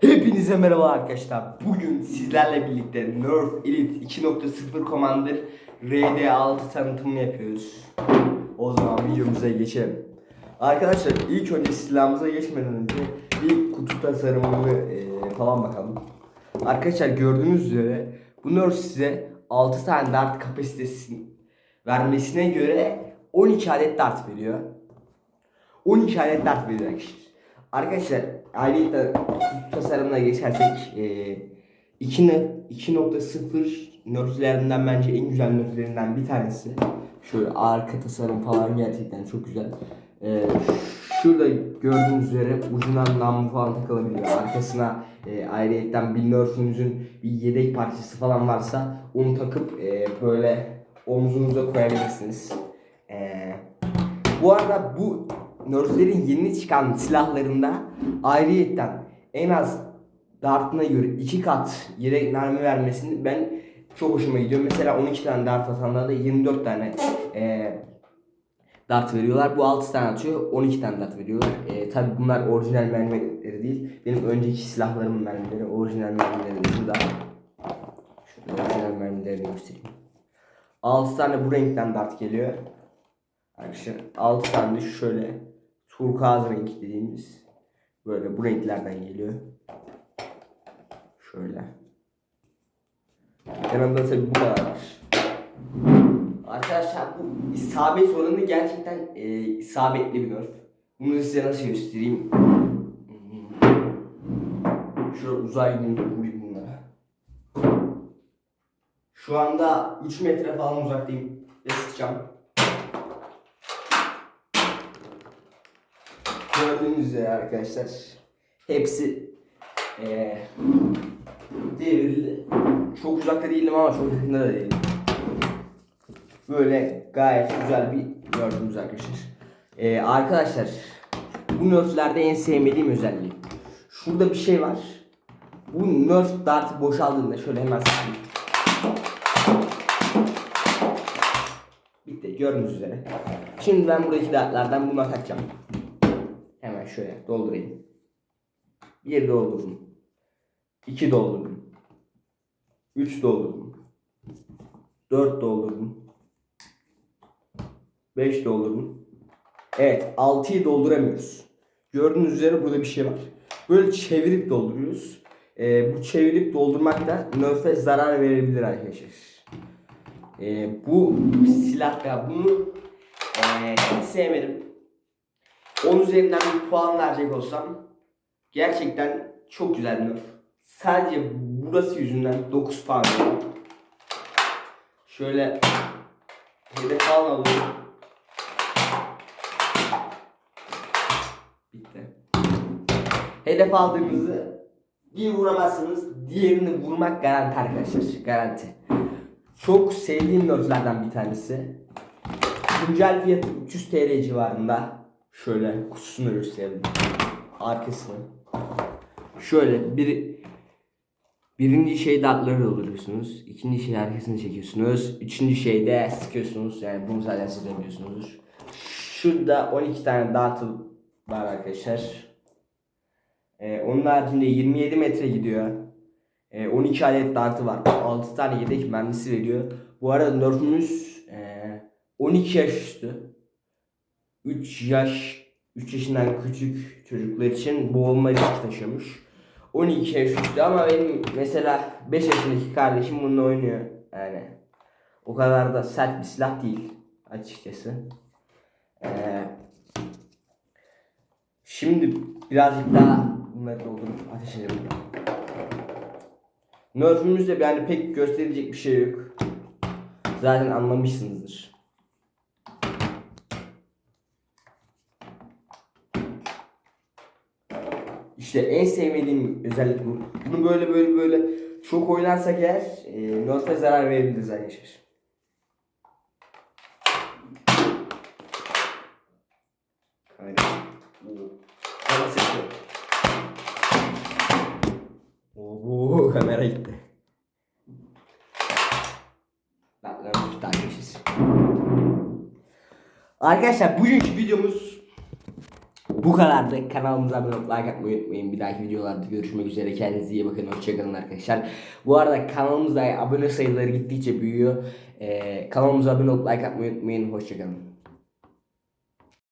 Hepinize merhaba arkadaşlar. Bugün sizlerle birlikte Nerf Elite 2.0 Commander RD6 tanıtımını yapıyoruz. O zaman videomuza geçelim. Arkadaşlar ilk önce silahımıza geçmeden önce bir kutu tasarımını eee, falan bakalım. Arkadaşlar gördüğünüz üzere bu Nerf size 6 tane dart kapasitesi vermesine göre 12 adet dart veriyor. 12 adet dart veriyor arkadaşlar. Arkadaşlar ayrıca tasarımına geçersek e, 2.0 nörtlerinden bence en güzel nörtlerinden bir tanesi. Şöyle arka tasarım falan gerçekten çok güzel. E, şurada gördüğünüz üzere ucundan namlu falan takılabiliyor. Arkasına e, ayrıyetten bir nörfünüzün bir yedek parçası falan varsa onu takıp e, böyle omzunuza koyabilirsiniz. E, bu arada bu Nerf'lerin yeni çıkan silahlarında ayrıyetten en az dartına göre iki kat yedek mermi vermesini ben çok hoşuma gidiyor. Mesela 12 tane dart atanlarda 24 tane eee dart veriyorlar. Bu 6 tane atıyor 12 tane dart veriyorlar. Eee Tabi bunlar orijinal mermileri değil. Benim önceki silahlarımın mermileri orijinal mermileri de şurada. Şurada orijinal mermilerini göstereyim. 6 tane bu renkten dart geliyor. Arkadaşlar 6 tane de şöyle turkuaz renk dediğimiz böyle bu renklerden geliyor. Şöyle. Yanında tabi bu kadar. Arkadaşlar bu isabet oranı gerçekten e, isabetli bir nerf. Bunu size nasıl göstereyim? Şöyle uzay gibi vurayım bunlara. Şu anda 3 metre falan uzaktayım ve sıkacağım. Gördüğünüz üzere arkadaşlar hepsi eee devrildi. Çok uzakta değilim ama çok yakında da değilim. Böyle gayet güzel bir gördüğünüz arkadaşlar. Eee, arkadaşlar bu nerflerde en sevmediğim özelliği. Şurada bir şey var. Bu nerf dart boşaldığında şöyle hemen sıkayım. Bitti gördüğünüz üzere. Şimdi ben buradaki dartlardan bunu atacağım. Şöyle doldurayım. Bir doldurdum. İki doldurdum. Üç doldurdum. Dört doldurdum. Beş doldurdum. Evet altıyı dolduramıyoruz. Gördüğünüz üzere burada bir şey var. Böyle çevirip dolduruyoruz. Ee, bu çevirip doldurmak da nerf'e zarar verebilir arkadaşlar. Ee, bu silahta bunu ee, sevmedim. 10 üzerinden bir puan verecek olsam gerçekten çok güzel bir. Sadece burası yüzünden 9 puan veriyorum. Şöyle hedef alıyorum. Bitti. Hedef aldığınızı bir vuramazsınız, diğerini vurmak garanti arkadaşlar. Garanti. Çok sevdiğim nerflerden bir tanesi. Güncel fiyatı 300 TL civarında. Şöyle kutusunu gösterelim. Arkasını. Şöyle bir birinci şey dartları dolduruyorsunuz. ikinci şey arkasını çekiyorsunuz. Üçüncü şeyde sıkıyorsunuz. Yani bunu zaten siz de biliyorsunuzdur. Şurada 12 tane dart var arkadaşlar. Ee, onun haricinde 27 metre gidiyor. Ee, 12 adet dartı var. 6 tane yedek mermisi veriyor. Bu arada nerfümüz ee, 12 yaş üstü. 3 yaş 3 yaşından küçük çocuklar için boğulma riski taşıyormuş. 12 yaş üstü ama benim mesela 5 yaşındaki kardeşim bununla oynuyor. Yani o kadar da sert bir silah değil açıkçası. Ee, şimdi birazcık daha bunları doldurup ateş edelim. Nerf'ümüzde yani pek gösterilecek bir şey yok. Zaten anlamışsınızdır. İşte en sevmediğim özellik bu. Bunu böyle böyle böyle çok oynarsak eğer e, Nerf'e zarar verebiliriz arkadaşlar. Aynen. Kamera sesi. Oo, kamera gitti. Arkadaşlar. Arkadaşlar bugünkü videomuz bu kadardı. Kanalımıza abone olup like atmayı unutmayın. Bir dahaki videolarda görüşmek üzere. Kendinize iyi bakın. Hoşçakalın arkadaşlar. Bu arada kanalımızda abone sayıları gittikçe büyüyor. Ee, kanalımıza abone olup like atmayı unutmayın. Hoşçakalın.